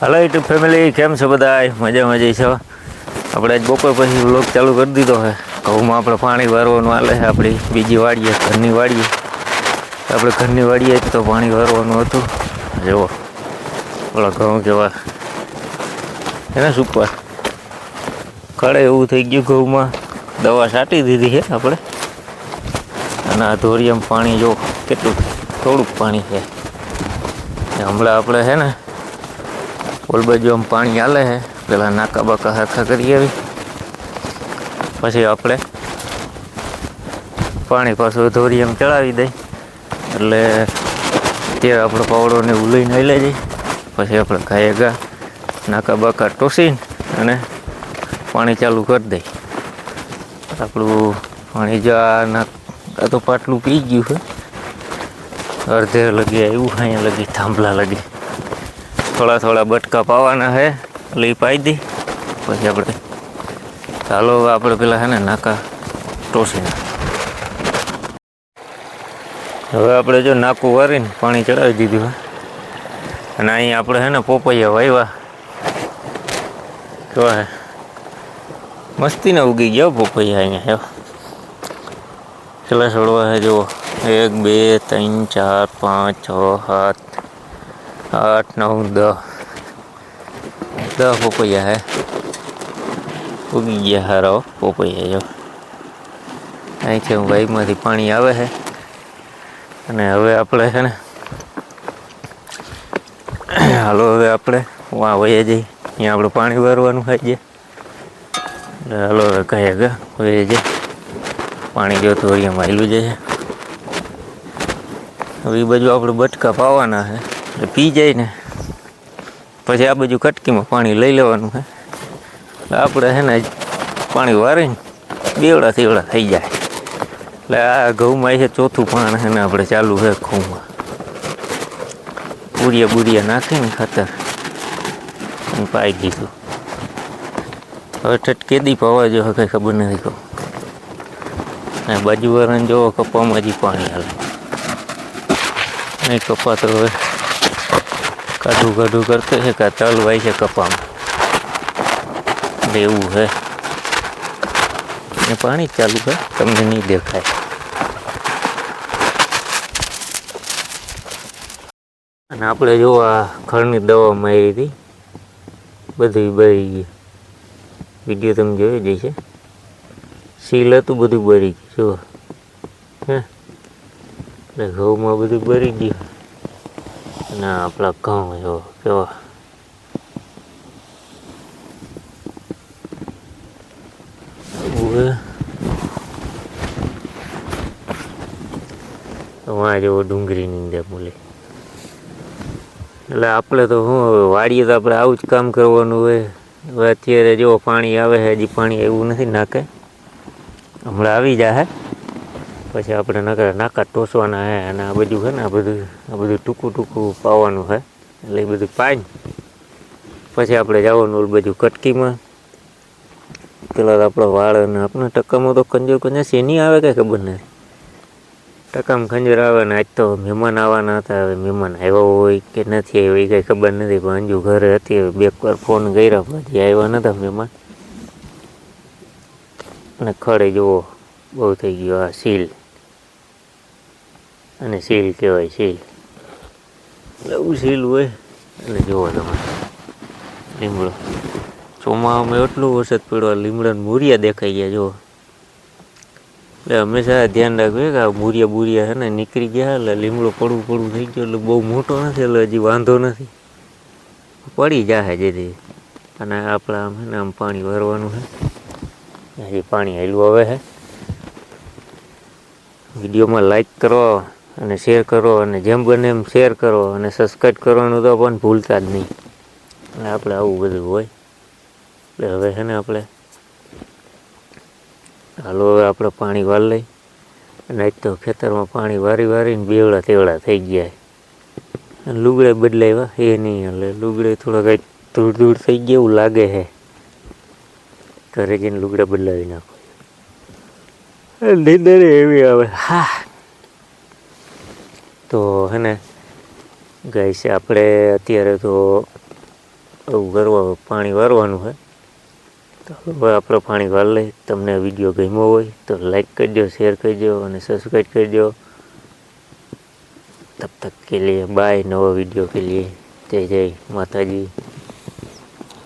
હાલો YouTube family કેમ છો બધા મજા મજા છો? આપણે આજ બપોર પછી વ્લોગ ચાલુ કરી દીધો છે. ઘઉંમાં આપણે પાણી વારવાનું હાલે છે, આપણી બીજી વાડીએ, ઘરની વાડીએ. આપણે ઘરની વાડીએ જ તો પાણી વારવાનું હતું. જુઓ. ઓલા ઘઉં કેવા. એને સુપર કળે એવું થઈ ગયું ઘઉંમાં. દવા છાંટી દીધી છે આપણે. અને આ ધોરિયામાં પાણી જો કેટલું થોડુંક પાણી છે. હમણાં આપણે છે ને ઓલ બાજુ આમ પાણી હાલે છે. પેલા નાકા બાકા સરખા કરી આવી. પછી આપણે પાણી પાછું ધોરી એમ ચડાવી દઈ. એટલે ત્યારે આપણો પાવડોને એવું લઈને લઈ લેજે પછી આપણે ગાયે ગા નાકા બાકા ટોસીને અને પાણી ચાલુ કરી દઈ આપણું પાણી જો આ તો પાટલું પી ગયું છે. અડધે લગી આવ્યું અહીંયા લગી થાંભલા લગી. થોડા થોડા બટકા પાવાના છે એટલે એ પાઈ દી. પછી આપણે ચાલો આપણે પેલા છે ને નાકા ટોસી હવે આપણે જો નાકું વારીને પાણી ચડાવી દીધું અને અહીં આપણે છે ને પોપૈયા વાવ્યા કેવા હે? મસ્તીને ઉગી ગયા પોપૈયા અહીંયા કેટલા છોડવા છે જુઓ. એક, બે, ત્રણ, ચાર, પાંચ, છ, સાત. આઠ, નવ દસ દસ પોપૈયા હે. ઉગી ગયા હારો પોપૈયા જો. અહીંથી હું બાઈકમાંથી પાણી આવે છે અને હવે આપણે છે ને, હાલો હવે આપણે વાં વહી જઈએ. અહીંયા આપણે પાણી ભરવાનું થાય છે. હાલો હવે કહે કે વહી જઈએ. પાણી જો થોડીમાં હાલ્યું જાય હવે એ બાજુ આપણે બટકા પાવાના છે એટલે પી જાય ને. પછી આ બાજુ કટકીમાં પાણી લઈ લેવાનું છે આપણે છે ને પાણી વારીને બેવડા તેવડા થઈ જાય. એટલે આ ઘઉંમાં છે ચોથું પાણ છે ને આપણે ચાલુ છે ઘઉંમાં. બુરિયા બુરિયા નાખીને ખાતર પાઈ દીધું. હવે ઠટ કેદી પાવા જો કંઈ ખબર નથી કહું અને બાજુવાળાને જોવો કપામાં હજી પાણી હાલે. નહીં કપાતો હવે. કાઢું કાઢું કરતો છે કાં તળવાય છે કપામાં. એવું છે ને પાણી ચાલુ છે, તમને નહીં દેખાય. અને આપણે જો આ ખળની દવા મારી હતી, બધી બળી ગઈ. વીડિયો તમે જોઈ જશે સીલ હતું બધું બળી ગયું, જુઓ. હે? એટલે ઘઉંમાં બધું બળી ગયું. અને આપણા ઘઉં જો, કેવા? વાં જેવો ડુંગળીની અંદર બોલે. એટલે આપણે તો શું વાડીએ તો આપણે આવું જ કામ કરવાનું હોય. અત્યારે જો પાણી આવે છે, હજી પાણી એવું નથી નાખે. હમણાં આવી જાય પછી આપણે નકર નાકા ટોસવાના હે અને આ બધું છે ને, આ બધું આ બધું ટૂંકું ટૂંકું પાવાનું છે એટલે એ બધું પાઈ. પછી આપણે જવાનું ઓલું બધું કટકીમાં. પેલા આપણા વાળ અને આપણે ટકામાં તો કંજર કંજર શેની આવે કંઈ ખબર નથી ટકામાં ખંજર આવે ને આજ તો મહેમાન આવવાના હતા, હવે મહેમાન આવ્યા હોય કે નથી આવ્યો, એ કંઈ ખબર નથી, પણ અંજુ ઘરે હતી બે વાર ફોન કર્યા, પછી આવ્યા નતા મહેમાન. અને ખડે જુઓ, બહુ થઈ ગયો આ સીલ. અને સીલ કહેવાય સીલ. એવું સીલ હોય. એટલે જુઓ તમે. લીમડો. ચોમાસામાં એટલું વરસાદ પડ્યો લીમડાને મૂરિયા દેખાઈ ગયા, જુઓ. એટલે હંમેશા ધ્યાન રાખવું કે આ મૂરિયા બુરિયા છે ને નીકળી ગયા, એટલે લીમડો પડવું પડવું થઈ ગયો, એટલે બહુ મોટો નથી, એટલે હજી વાંધો નથી. પડી જાય જેથી. અને આપણા આમ ને આમ પાણી ભરવાનું છે. હજી પાણી હેલું આવે છે. વિડીયોમાં લાઈક કરો. અને શેર કરો અને જેમ બને એમ શેર કરો અને સબસ્ક્રાઈબ કરવાનું તો પણ ભૂલતા જ નહીં. અને આપણે આવું બધું હોય. એટલે હવે છે ને આપણે હાલો હવે આપણે પાણી વાર લઈ. અને આજ તો ખેતરમાં પાણી વારી વારીને બેવડા તેવડા થઈ ગયા અને લુગડે બદલાવ્યા એ નહીં એટલે લુગડે થોડા કંઈક ધૂળ ધૂળ થઈ ગયા એવું લાગે છે. ઘરે જઈને લુગડા બદલાવી નાખો. નીંદર એવી આવે. હા. તો હે ને ગાઈસ આપણે અત્યારે તો ગરવા પાણી વારવાનું છે. તો હવે આપણે પાણી વાર લઈએ તમને વીડિયો ગમ્યો હોય તો લાઈક કરજો શેર કરજો અને સબસ્ક્રાઈબ કરજો. તબ તક કે લીએ બાય નવો વીડિયો કે લીએ જય જય માતાજી.